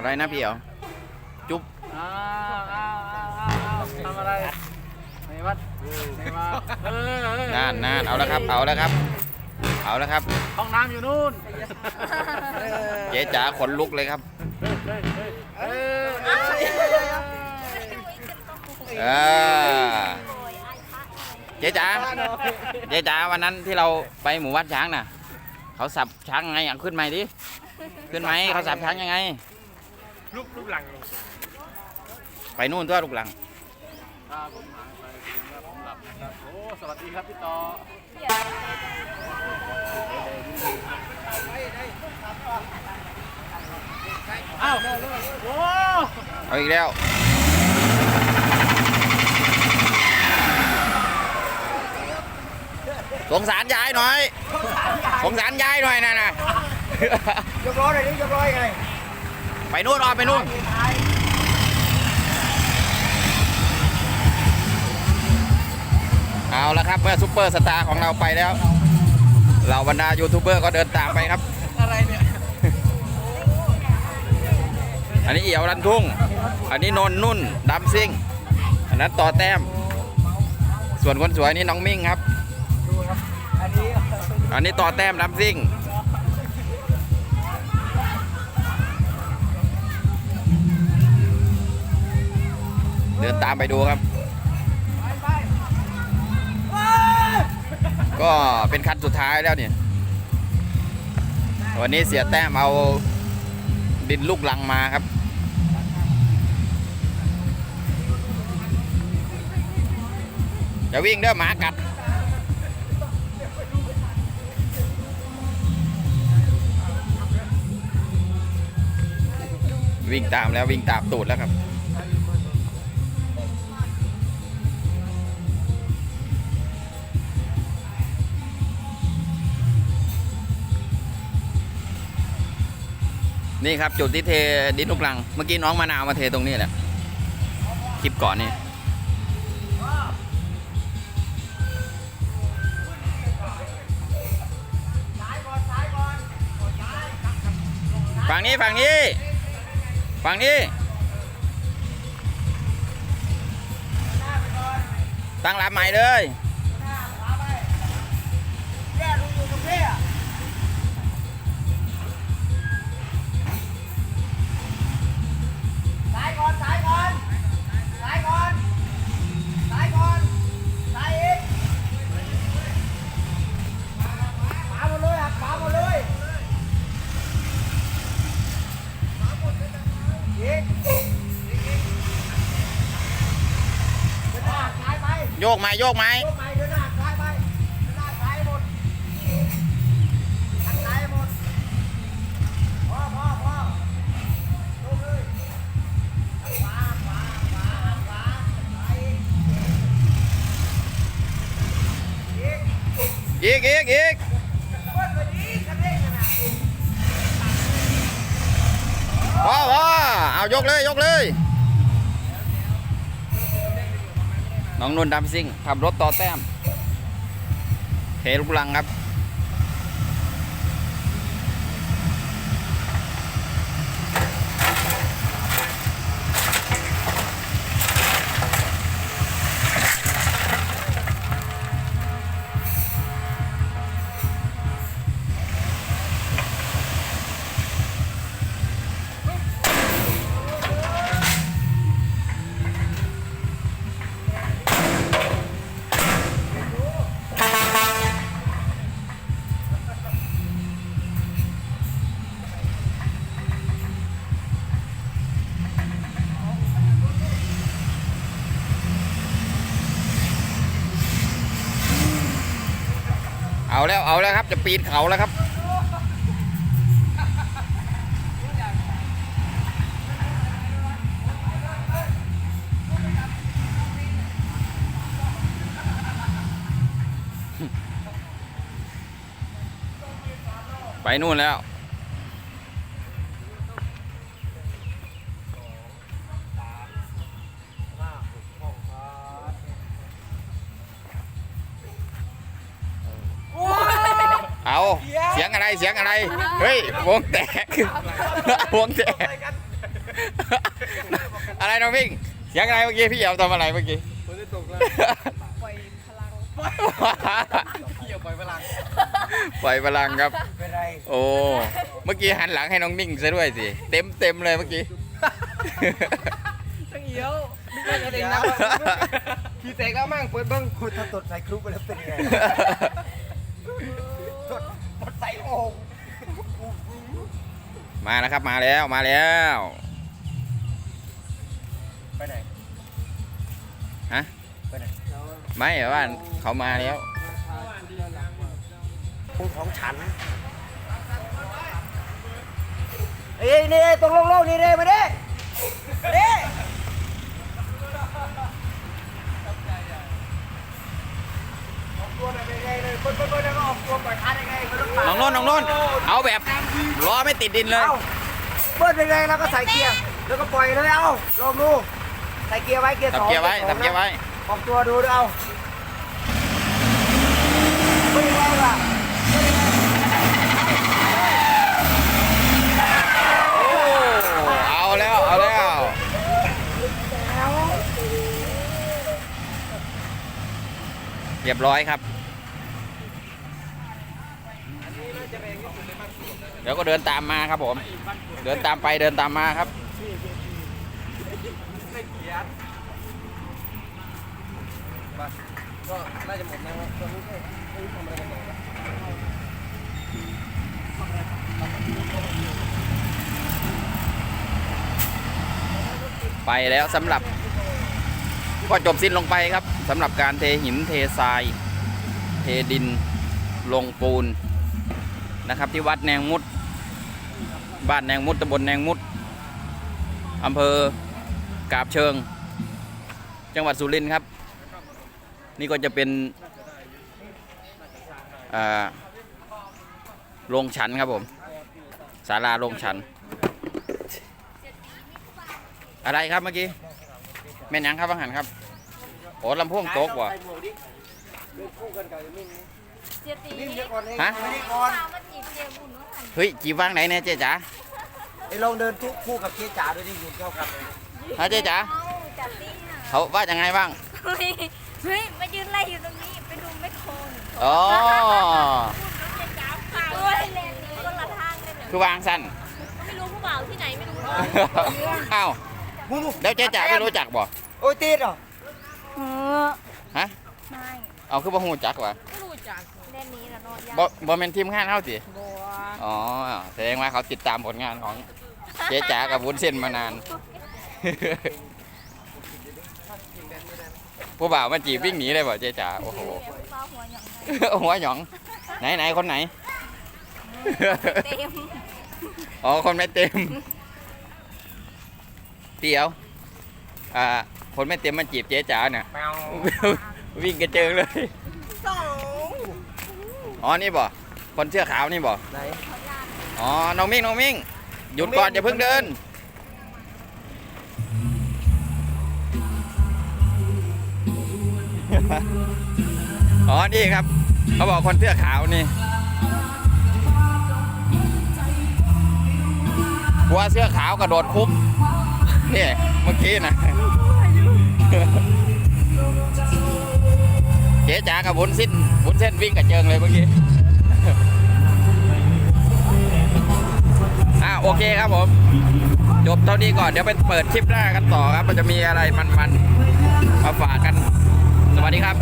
อะไรนะพี่เอ๋วจุ๊บอ้าวอ้าวอ้าวอ้าวอ้าวทำอะไรในวัดในมาเออเออนานนานเอาแล้วครับ เอาแล้วครับ เอาแล้วครับ ห้องน้ำอยู่นู่นเจ๊จ๋าขนลุกเลยครับเออเออเจ๊จ๋าเจ๊จ๋าวันนั้นที่เราไปหมู่วัดช้างน่ะ เขาสับช้างไงอะขึ้นไหมดิ ขึ้นไหมเขาสับช้างยังไง ลูกลูกหลังไปนู่นตัวลูกหลังถ้าผมหายไปแล้วผมหลับนะครับโอ้สวัสดีครับพี่ต่ออ้าวโอ้เอาอีกแล้วสงสารยายหน่อย สงสารยายหน่อยนะนะยกร้อยเลยนี่ยกร้อยไง ไปนู่นออกไปนู่นเอาละครับเมื่อซุปเปอร์สตาร์ของเราไปแล้วเราบรรดายูทูบเบอร์ก็เดินตามไปครับอะไรเนี่ยอันนี้เอี่ยวรันทุ่ง อันนี้นนนุ่นดำซิ่ง อันนั้นต่อแต้ม ส่วนคนสวยนี่น้องมิ่งครับ อันนี้อันนี้ต่อแต้มดำซิ่ง เดินตามไปดูครับ ก็เป็นคันสุดท้ายแล้วเนี่ย วันนี้เสียแต้มเอาดินลูกลังมาครับอย่าวิ่งเด้อหมากัดวิ่งตามแล้ววิ่งตามตูดแล้วครับ นี่ครับจุดที่เทดินลูกลัง เมื่อกี้น้องมะนาวมาเทตรงนี้แหละคลิปก่อนนี่ฝั่งนี้ฝั่งนี้ฝั่งนี้ ตั้งรับใหม่เลย กขวาซ้ายอีกอีกอีกอีกอีกเบิ้ลไปดีกระเด้งน่ะนะพอพอเอายกเลย ยกเลย น้องนุ่นดำซิ่งขับรถต่อแต้มเทลูกลังครับ เอาแล้วเอาแล้วครับ จะปีนเขาแล้วครับไปนู่นแล้ว เอาเสียงอะไรเสียงอะไร เฮ้ยวงแตกวงแตกอะไรน้องพิงยังไงเมื่อกี้พี่เอ๋ทำอะไรเมื่อกี้คนที่ตกแล้วปล่อยพลังเกี่ยวปล่อยพลังปล่อยพลังครับเป็นไรโอ้เมื่อกี้หันหลังให้น้องนิ่งซะด้วยสิเต็มเต็มเลยเมื่อกี้ตั้งเอี้ยวไม่ใช่เองนะพี่เตะก็มั่งเปิดเบิ้งคุณถ้าตดใส่ครุกไปแล้วเป็นไง มาแล้วครับมาแล้วมาแล้ว ไปไหนฮะไปไหนไม่เหรอว่าเขามาแล้วคุณของฉันเอ้ยนี่ตรงโล่งๆนี่เลยมาดิมาดิออกตัวหน่อยเป็นไงเลยเปิ้ลเปิ้ลเปิ้ลแล้วก็ออกตัวป ล่อยคันยังไงไม่ต้องปาดน้องโน้นน้องโน้นเอาแบบล้อไม่ติดดินเลยเอ้าเปิ้ลเป็นไงแล้วก็ใส่เกียร์แล้วก็ปล่อยเลยเอาลองดูใส่เกียร์ไว้เกียร์สทับองเกียร์ไว้สอทังบเกียร์ไว้ออกตัวดูด้วยเอาเป็นไงล่ะโอ้เอาแล้วเอาแล้วเรียบร้อยครับ เดี๋ยวก็เดินตามมาครับผม เดินตามไปเดินตามมาครับก็น่าจะหมดนะครับตอนนี้ก็ไม่ทำอะไรกันต่อแล้วไปแล้วสำหรับก็จบสิ้นลงไปครับสำหรับการเทหินเททราย เทดินลงปูน นะครับ ที่วัดแนงมุด บ้านแนงมุดตำบลแนงมุดอำเภอกาบเชิง จังหวัดสุรินทร์ครับ นี่ก็จะเป็นอ่าโรงฉันครับผมศาลาโรงฉัน อะไรครับเมื่อกี้แม่นยังครับอาหารครับโอ้ลำโพงโต๊ะว่ะใส่หมวกดิเดินคู่กันกับนิ่มเสียตีนิ่มเดี๋ยวก่อนฮะ ไม่ได้ก่อนตามมาจีบเจียบุญว่าหันเฮ้ยจีบวางไหนเนี่ยเจ๊จ๋าไอ้ลองเดินทุกคู่กับเจ๊จ๋าด้วยดิคุณเข้ากันเลยฮะเจ๊จ๋าเอาจัดตี้อะเขาว่ายังไงบ้างเฮ้ยเฮ้ยมายืนไล่อยู่ตรงนี้ไปดูไม่โคนอ๋อด้วยแรงนี้ก็ละทางเลยเนี่ยคือวางสั้นไม่รู้ผู้บ่าวที่ไหนไม่รู้เลยอ้าวมูมูแล้วเจ๊จ๋าไม่รู้จักบ่โอ้ยตีดเหรอเออฮะไม่เอาคือบ่ฮู้จักว่ะ บ่บ่แม่นทีมงานเฮาสิบัวอ๋อแสดงว่าเขาติดตามผลงานของเจ๊จ๋ากับวุ้นเส้นมานาน ผู้บ่าวมาจีบวิ่งหนีเลยบ่เจ๊จ๋าโอ้โหฟ้าหัวหยองหัวหยอง ไหนไหนคนไหน เต็มอ๋อ คนไม่เต็มเดี๋ยว อ่า คนไม่เต็มมาจีบเจ๊จ๋าเนี่ยแมววิ่งกระเจิงเลยสอง อ๋อนี่บ่คนเสื้อขาวนี่บ่ไหน อ๋อน้องมิ่งน้องมิ่งหยุดก่อนอย่าเพิ่งเดิน อ๋อนี่ครับ เขาบอกคนเสื้อขาวนี่กลัวเสื้อขาวกระโดดคุกนี่เมื่อกี้นะเจ๋ากับวุ้นสิ้นวุ้นเส้นวิ่งกับเจิงเลยเมื่อกี้อ่าโอเคครับผมจบเท่านี้ก่อนเดี๋ยวไปเปิดคลิปหน้ากันต่อครับ มันจะมีอะไรมันๆมาฝากกัน สวัสดีครับ